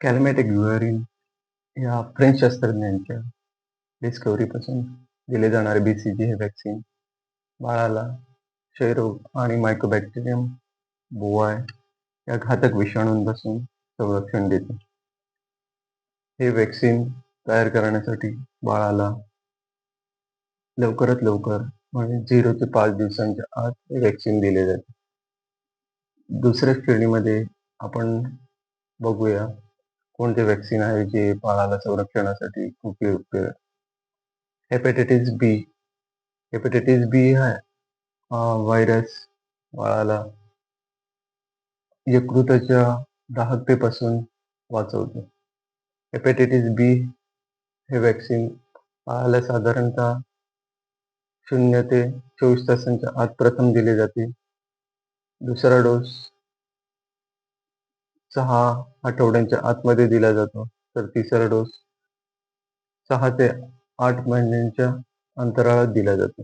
कॅल्मेटिक ग्युएरिन या फ्रेंच शास्त्रज्ञांच्या डिस्कवरीपासून दिले जाणारे बीसीजी हे व्हॅक्सिन बाळाला क्षयरोग आणि मायक्रोबॅक्टेरियम बोवाय या घातक विषाणूंपासून संरक्षण देते. हे व्हॅक्सिन तयार करण्यासाठी बाळाला लवकरात लवकर म्हणजे झिरो ते पाच दिवसांच्या आत हे व्हॅक्सिन दिले जाते. दुसऱ्या श्रेणीमध्ये आपण बघूया कोणते व्हॅक्सिन आहे जे बाळाला संरक्षणासाठी उपयुक्त आहे? हेपॅटायटिस बी हेपेटायटिस बी हा व्हायरस बाळाला यकृताच्या दाहकतेपासून वाचवतो. हेपेटायटिस बी हे व्हॅक्सिन बाळाला साधारणतः शून्य ते चोवीस तासांच्या आत प्रथम दिले जाते. दुसरा डोस सहा आठवड्यांच्या आतमध्ये दिला जातो. तर तिसरा डोस सहा ते आठ महिन्यांच्या अंतराळात दिला जातो.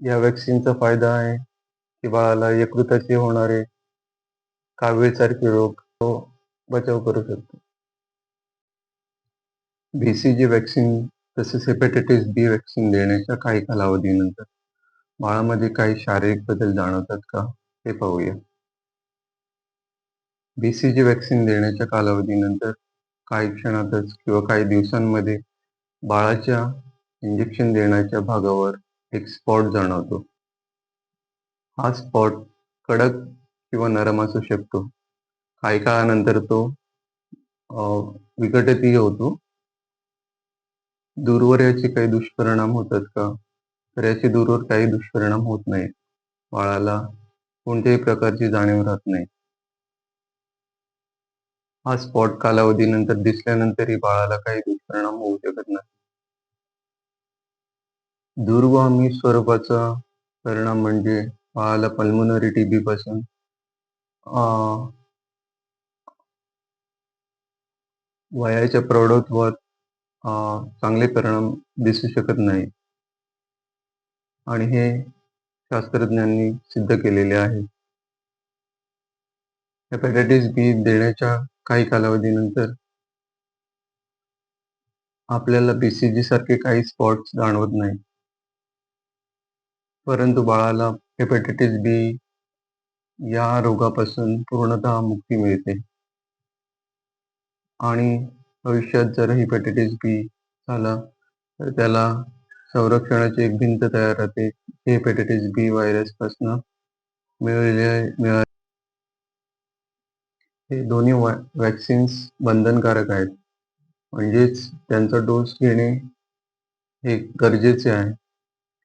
या व्हॅक्सिनचा फायदा आहे की बाळाला यकृताचे होणारे कावीळसारखे रोग तो बचाव करू शकतो. बीसीजी व्हॅक्सिन तसेच हेपेटायटिस बी व्हॅक्सिन देण्याच्या काही कालावधीनंतर बाळामध्ये काही शारीरिक बदल जाणवतात का ते पाहूया. बीसीजी व्हॅक्सिन देण्याच्या कालावधीनंतर काही क्षणातच किंवा काही दिवसांमध्ये बाळाच्या इंजेक्शन देण्याच्या भागावर एक स्पॉट जाणवतो. हा स्पॉट कडक किंवा नरम असू शकतो. काही काळानंतर तो विकटतही होतो. दूरवर याचे काही दुष्परिणाम होतात का? तर याचे दूरवर काही दुष्परिणाम होत नाही बाळाला कोणत्याही प्रकारची जाणीव राहत नाही. हा स्पॉट कालावधीनंतर दिसल्यानंतरही बाळाला काही दुष्परिणाम होऊ शकत नाही. दूरगामी स्वरूपाचा परिणाम म्हणजे बाळाला पल्मोनरी टीबी पासून वयाच्या प्रौढत्वात चांगले परिणाम दिसू शकत नाही. आणि हे शास्त्रज्ञांनी सिद्ध केलेले आहे. हेपॅटायटिस बी देण्याच्या काही कालावधीनंतर आपल्याला बीसीजी सारखे काही स्पॉट्स जाणवत नाही परंतु बाळाला हेपेटायटिस बी या रोगापासून पूर्णतः मुक्ती मिळते. आणि भविष्यात जर हिपॅटायटिस बी झाला तर त्याला संरक्षणाची एक भिंत तयार राहते. हेपेटायटिस बी व्हायरसपासून पासून मिळाले हे दोन्ही वॅक्सिन्स बंधनकारक आहेत. म्हणजेच त्यांचा डोस घेणे हे गरजेचे आहे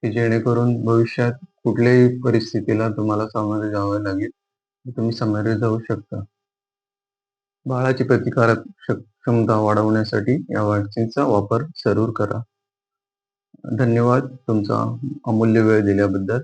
की जेणेकरून भविष्यात कुठल्याही परिस्थितीला तुम्हाला सामोरे जावे लागेल. तुम्ही सामोरे जाऊ शकता. बाळाची प्रतिकारक क्षमता वाढवण्यासाठी या वॅक्सिनचा वापर जरूर करा. धन्यवाद तुमचा अमूल्य वेळ दिल्याबद्दल.